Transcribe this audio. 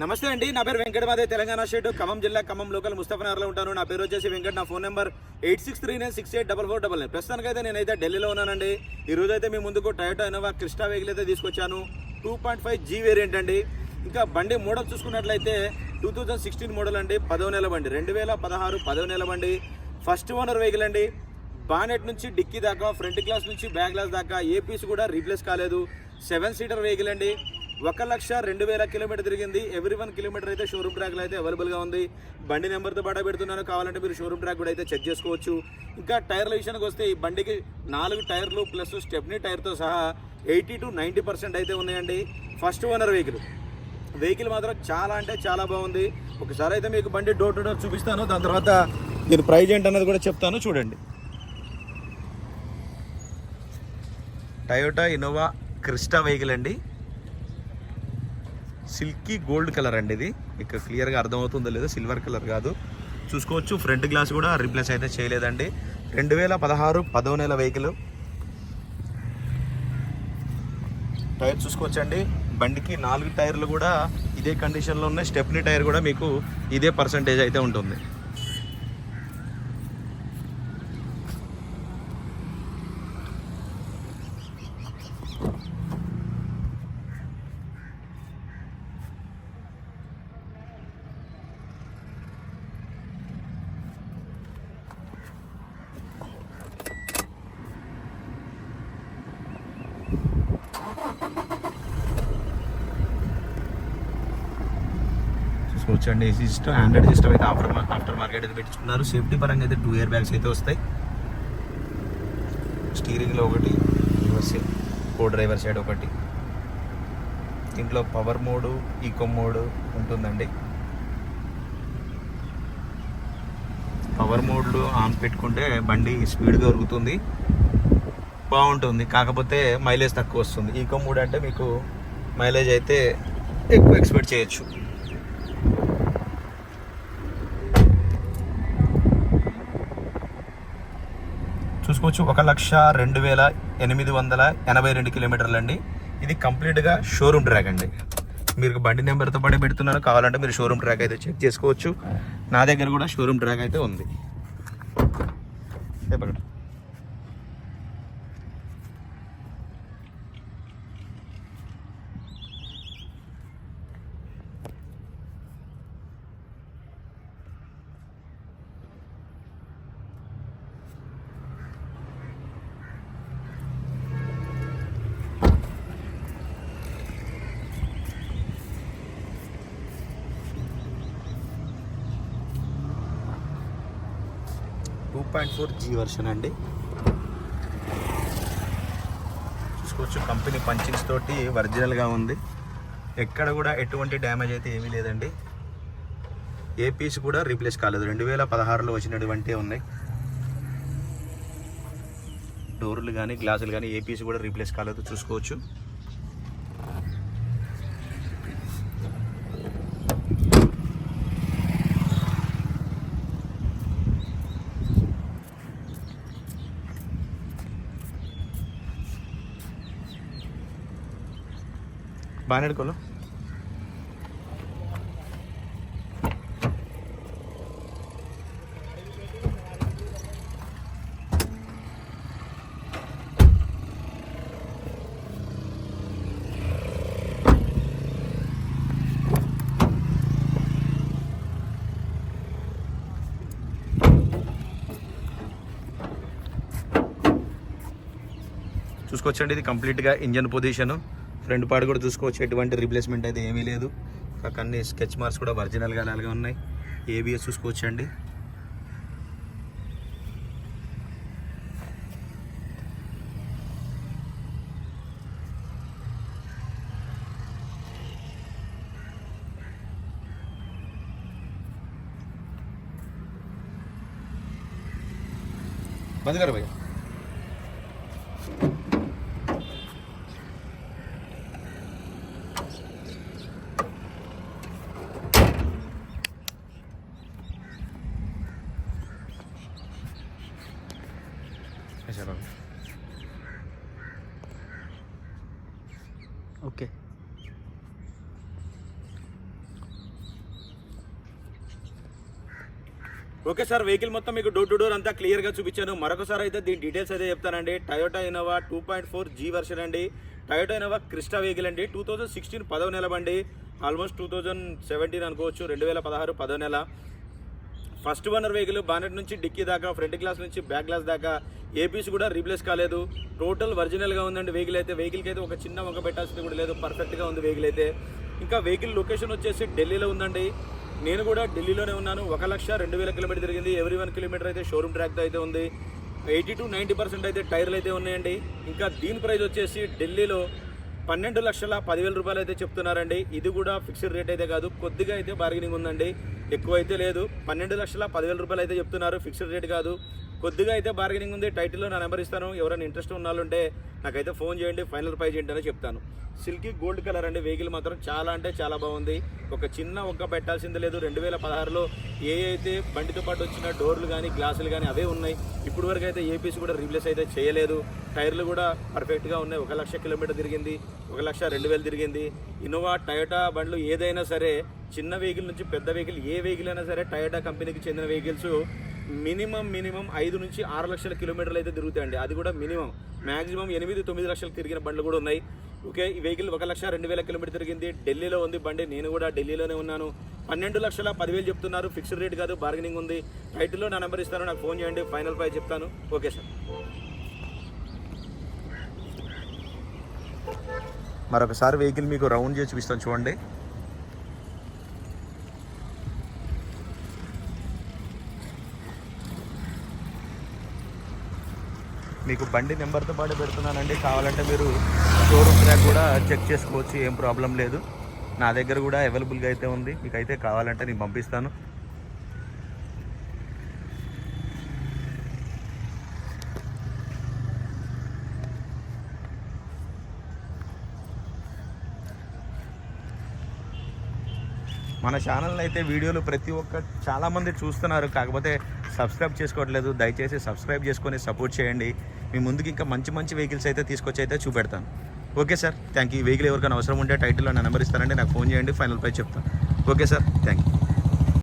నమస్తే అండి నా పేరు వెంకటమాదే తెలంగాణ స్టేట్ ఖమ్మం జిల్లా ఖమ్మం లోకల్ ముస్తఫనగర్లో ఉంటాను. నా పేరు వచ్చేసి వెంకట్ నా phone number eight six three nine six eight double four double nine. ప్రస్తుతానికైతే నేనైతే ఢిల్లీలో ఉన్నానండి. ఈ రోజు అయితే మీ ముందుకు టయోటా ఇన్నోవా క్రిస్టా వెహికల్ అయితే తీసుకొచ్చాను. Two point five G variant అండి. ఇంకా బండి మోడల్ చూసుకున్నట్లయితే టూ థౌజండ్ సిక్స్టీన్ మోడల్ అండి. పదవ నెల బండి. రెండు వేల పదహారు పదవ నెల బండి. ఫస్ట్ ఓనర్ వెహికల్ అండి. బానెట్ నుంచి డిక్కీ దాకా ఫ్రంట్ గ్లాస్ నుంచి బ్యాక్ గ్లాస్ దాకా ఏ పీస్ కూడా రీప్లేస్ కాలేదు. సెవెన్ సీటర్ వెహికల్ అండి. ఒక లక్ష రెండు వేల కిలోమీటర్ తిరిగింది. ఎవ్రీ వన్ కిలోమీటర్ అయితే షోరూమ్ ట్రాక్లో అయితే అవైలబుల్గా ఉంది. బండి నెంబర్తో పాటు పెడుతున్నాను. కావాలంటే మీరు షోరూమ్ ట్రాక్ కూడా అయితే చెక్ చేసుకోవచ్చు. ఇంకా టైర్ల విషయానికి వస్తే ఈ బండికి నాలుగు టైర్లు ప్లస్ స్టెప్నీ టైర్తో సహా ఎయిటీ టు నైంటీ పర్సెంట్ అయితే ఉన్నాయండి. ఫస్ట్ ఓనర్ వెహికల్ వెహికల్ మాత్రం చాలా అంటే చాలా బాగుంది. ఒకసారి అయితే మీకు బండి డోర్ టు డోర్ చూపిస్తాను. దాని తర్వాత దీని ప్రైజ్ ఏంటన్నది కూడా చెప్తాను. చూడండి. టయోటా ఇన్నోవా క్రిస్టా వెహికల్ అండి. సిల్కీ గోల్డ్ కలర్ అండి ఇది. ఇక్కడ క్లియర్గా అర్థమవుతుందో లేదో సిల్వర్ కలర్ కాదు. చూసుకోవచ్చు ఫ్రంట్ గ్లాస్ కూడా రీప్లేస్ అయితే చేయలేదండి. రెండు వేల పదహారు పదో నెల వెహికల్. టైర్ చూసుకోవచ్చండి. బండికి నాలుగు టైర్లు కూడా ఇదే కండిషన్లో ఉన్నాయి స్టెప్నీ టైర్ కూడా మీకు ఇదే పర్సంటేజ్ అయితే ఉంటుంది. చూసుకోవచ్చండి ఏసీ సిస్టమ్ ఆండ్రాయిడ్ సిస్టమ్ అయితే ఆఫ్టర్ ఆఫ్టర్ మార్కెట్ అయితే పెట్టించుకున్నారు సేఫ్టీ పరంగా అయితే టూ ఇయర్ బ్యాగ్స్ అయితే వస్తాయి. స్టీరింగ్లో ఒకటి రివర్స్ కో డ్రైవర్ సైడ్ ఒకటి. దీంట్లో పవర్ మోడు ఈకో మోడ్ ఉంటుందండి. పవర్ మోడ్లు ఆన్ పెట్టుకుంటే బండి స్పీడ్గా ఉరుగుతుంది బాగుంటుంది. కాకపోతే మైలేజ్ తక్కువ వస్తుంది. ఈకో మూడు అంటే మీకు మైలేజ్ అయితే ఎక్కువ ఎక్స్పెక్ట్ చేయొచ్చు. చూసుకోవచ్చు. ఒక లక్ష రెండు వేల ఎనిమిది వందల ఎనభై రెండు కిలోమీటర్లు అండి. ఇది కంప్లీట్గా షోరూమ్ ట్రాక్ అండి. మీరు బండి నెంబర్తో పాటు పెడుతున్నాను కావాలంటే మీరు షోరూమ్ ట్రాక్ అయితే చెక్ చేసుకోవచ్చు. నా దగ్గర కూడా షోరూమ్ ట్రాక్ అయితే ఉంది. Two point four G version అండి. చూసుకోవచ్చు కంపెనీ పంచింగ్స్ తోటి ఒరిజినల్గా ఉంది. ఎక్కడ కూడా ఎటువంటి డ్యామేజ్ అయితే ఏమీ లేదండి. ఏ పీస్ కూడా రీప్లేస్ కాలేదు. రెండు వేల పదహారులో వచ్చినటువంటి ఉన్నాయి. డోర్లు కానీ గ్లాసులు కానీ ఏ పీస్ కూడా రీప్లేస్ కాలేదు. చూసుకోవచ్చు. బాగానే ఎడుకోలో చూసుకోవచ్చండి ఇది కంప్లీట్గా ఇంజన్ పొజిషన్ ఫ్రంట్ పార్ట్ కూడా చూసుకోవచ్చు ఎటువంటి రీప్లేస్మెంట్ అయితే ఏమీ లేదు. కాక అన్ని స్కెచ్ మార్క్స్ కూడా ఒరిజినల్గా అలాగే ఉన్నాయి. ఏబిఎస్ చూసుకోవచ్చండి. బంద్ కర భయ్యా. ఓకే. ఓకే సార్ వెహికల్ మొత్తం మీకు డోర్ టు డోర్ అంతా క్లియర్గా చూపించాను. మరొకసారి అయితే దీని డీటెయిల్స్ అయితే చెప్తానండి. Toyota Innova two point four G version అండి. టయోటా ఇనోవా క్రిస్టా వెహికల్ అండి. టూ థౌజండ్ సిక్స్టీన్ పదవ నెల బండి. ఆల్మోస్ట్ టూ థౌజండ్ సెవెంటీన్ అనుకోవచ్చు. రెండు వేల పదహారు పదో నెల. ఫస్ట్ ఓనర్ వెహికల్ బానెట్ నుంచి డిక్కీ దాకా ఫ్రంట్ గ్లాస్ నుంచి బ్యాక్ గ్లాస్ దాకా ఏపీస్ కూడా రీప్లేస్ కాలేదు. టోటల్ ఒరిజినల్గా ఉందండి వెహికల్ అయితే. వెహికల్కి అయితే ఒక చిన్న ఒక పెట్టాల్సింది కూడా లేదు. పర్ఫెక్ట్గా ఉంది వెహికల్ అయితే. ఇంకా వెహికల్ లొకేషన్ వచ్చేసి ఢిల్లీలో ఉందండి. నేను కూడా ఢిల్లీలోనే ఉన్నాను. ఒక లక్ష రెండు వేల కిలోమీటర్ తిరిగింది. ఎవ్రీ వన్ కిలోమీటర్ అయితే షోరూమ్ ట్రాక్తో అయితే ఉంది. ఎయిటీ టు నైంటీ పర్సెంట్ అయితే టైర్లు అయితే ఉన్నాయండి. ఇంకా దీని ప్రైస్ వచ్చేసి ఢిల్లీలో పన్నెండు లక్షల పదివేల రూపాయలు అయితే చెప్తున్నారండి. ఇది కూడా ఫిక్స్డ్ రేట్ అయితే కాదు. కొద్దిగా అయితే బార్గెనింగ్ ఉందండి. ఎక్కువైతే లేదు. పన్నెండు లక్షల పదివేల రూపాయలు అయితే చెప్తున్నారు. ఫిక్స్డ్ రేట్ కాదు. కొద్దిగా అయితే బార్గెనింగ్ ఉంది టైటిల్లో నా నెంబర్ ఇస్తాను ఎవరైనా ఇంట్రెస్ట్ ఉన్న ఉంటే నాకైతే ఫోన్ చేయండి ఫైనల్ ప్రైజ్ చేయండి అని చెప్తాను. సిల్కీ గోల్డ్ కలర్ అండి వెహికల్ మాత్రం చాలా అంటే చాలా బాగుంది. ఒక చిన్న ఒక్క పెట్టాల్సింది లేదు రెండు వేల పదహారులో ఏ అయితే బండితో పాటు వచ్చిన డోర్లు కానీ గ్లాసులు కానీ అవే ఉన్నాయి. ఇప్పుడు వరకు అయితే ఏపీసీ కూడా రీప్లేస్ అయితే చేయలేదు. టైర్లు కూడా పర్ఫెక్ట్గా ఉన్నాయి. ఒక లక్ష కిలోమీటర్ తిరిగింది ఒక లక్ష రెండు వేలు తిరిగింది. ఇన్నోవా టయోటా బండ్లు ఏదైనా సరే చిన్న వెహికల్ నుంచి పెద్ద వెహికల్ ఏ వెహికల్ అయినా సరే టయోటా కంపెనీకి చెందిన వెహికల్స్ మినిమం మినిమం ఐదు నుంచి ఆరు లక్షల కిలోమీటర్లు అయితే తిరుగుతాయండి. అది కూడా మినిమం. మ్యాక్సిమం ఎనిమిది తొమ్మిది లక్షలు తిరిగిన బండ్లు కూడా ఉన్నాయి. ఓకే ఈ వెహికల్ ఒక లక్ష రెండు వేల కిలోమీటర్ తిరిగింది. ఢిల్లీలో ఉంది బండి. నేను కూడా ఢిల్లీలోనే ఉన్నాను. పన్నెండు లక్షల పదివేలు చెప్తున్నారు. ఫిక్స్డ్ రేట్ కాదు బార్గెనింగ్ ఉంది. టైటిల్లో నా నెంబర్ ఇస్తాను. నాకు ఫోన్ చేయండి. ఫైనల్ ప్రైస్ చెప్తాను. Okay sir. మరొకసారి వెహికల్ మీకు రౌండ్ చేసి చూపిస్తాను. చూడండి. మీకు బండి నెంబర్తో పాటు పెడుతున్నానండి. కావాలంటే మీరు షోరూమ్ ట్రాక్ కూడా చెక్ చేసుకోవచ్చు ఏం ప్రాబ్లం లేదు. నా దగ్గర కూడా అవైలబుల్గా అయితే ఉంది. మీకు అయితే కావాలంటే నేను పంపిస్తాను. మన ఛానల్ అయితే వీడియోలు ప్రతి ఒక్క చాలామంది చూస్తున్నారు. కాకపోతే సబ్స్క్రైబ్ చేసుకోవట్లేదు. దయచేసి సబ్స్క్రైబ్ చేసుకొని సపోర్ట్ చేయండి. మీ ముందుకి ఇంకా మంచి మంచి వెహికల్స్ అయితే తీసుకొచ్చి అయితే చూపెడతాను. Okay sir thank you vehicle ఎవరికైనా అవసరం ఉంటే టైటిల్లో నా నెంబర్ ఇస్తారంటే నాకు ఫోన్ చేయండి ఫైనల్ ప్రైస్ చెప్తాను. Okay sir thank you